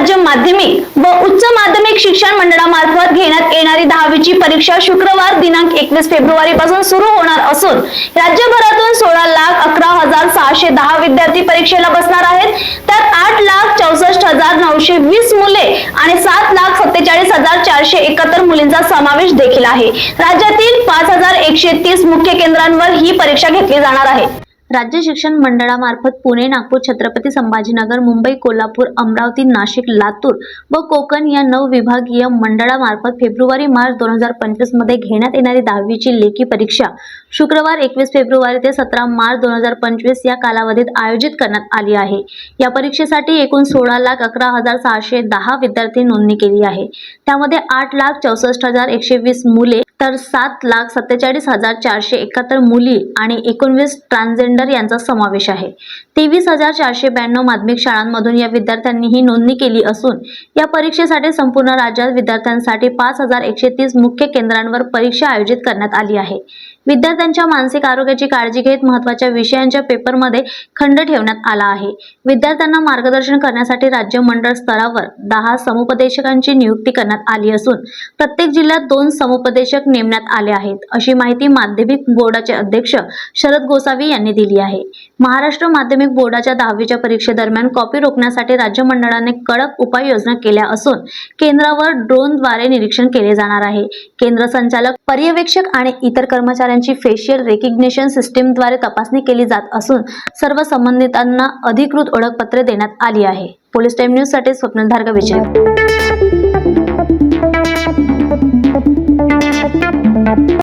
राज्य माध्यमिक व उच्च माध्यमिक शिक्षण मंडळामार्फत घेण्यात येणारी दहावीची परीक्षा शुक्रवार दिनांक एकवीस फेब्रुवारी पासून सुरू होणार असून राज्यभरातून सोळा लाख अकरा हजार सहाशे दहा विद्यार्थी परीक्षेला बसणार आहेत. त्यात आठ लाख चौसष्ट हजार नऊशे वीस मुले आणि सात लाख सत्तेचाळीस हजार चारशे एकाहत्तर मुलींचा समावेश देखील आहे. राज्यातील पाच हजार एकशे तीस मुख्य केंद्रांवर ही परीक्षा घेतली जाणार आहे. राज्य शिक्षण मंडळामार्फत पुणे नागपूर छत्रपती संभाजीनगर मुंबई कोल्हापूर अमरावती नाशिक लातूर व कोकण या नऊ विभागीय मंडळामार्फत फेब्रुवारी मार्च दोन हजार पंचवीसमध्ये घेण्यात येणारी दहावीची लेखी परीक्षा शुक्रवार एकवीस फेब्रुवारी ते सतरा मार्च दोन हजार पंचवीस या कालावधीत आयोजित करण्यात आली आहे. या परीक्षेसाठी एकूण सोळा लाख अकरा हजार सहाशे दहा विद्यार्थी नोंदणी केली आहे. त्यामध्ये आठ लाख चौसष्ट हजार एकशे वीस मुले तर सात लाख सत्तेचाळीस हजार चारशे एकाहत्तर मुली आणि एकोणवीस ट्रान्सजेंडर यांचा समावेश आहे. तेवीस हजार चारशे ब्याण्णव माध्यमिक शाळांमधून या विद्यार्थ्यांनी ही नोंदणी केली असून या परीक्षेसाठी संपूर्ण राज्यात विद्यार्थ्यांसाठी पाच हजार एकशे तीस मुख्य केंद्रांवर परीक्षा आयोजित करण्यात आली आहे. विद्यार्थ्यांच्या मानसिक आरोग्याची काळजी घेत महत्त्वाच्या विषयांच्या पेपरमध्ये खंड ठेवण्यात आला आहे. विद्यार्थ्यांना मार्गदर्शन करण्यासाठी राज्य मंडळ स्तरावर दहा समुपदेशकांची नियुक्ती करण्यात आली असून प्रत्येक जिल्ह्यात दोन समुपदेशक नेमण्यात आले आहेत. अशी माहिती माध्यमिक बोर्डाचे अध्यक्ष शरद गोसावी यांनी दिली आहे. महाराष्ट्र माध्यमिक बोर्डाच्या दहावीच्या परीक्षेदरम्यान कॉपी रोखण्यासाठी राज्य मंडळाने कडक उपाययोजना केल्या असून केंद्रावर ड्रोनद्वारे निरीक्षण केले जाणार आहे. केंद्र संचालक पर्यवेक्षक आणि इतर कर्मचाऱ्यांची फेशियल रेकग्निशन सिस्टीमद्वारे तपासणी केली जात असून सर्व संबंधितांना अधिकृत ओळखपत्रे देण्यात आली आहे. पोलीस टाइम न्यूजसाठी विजय.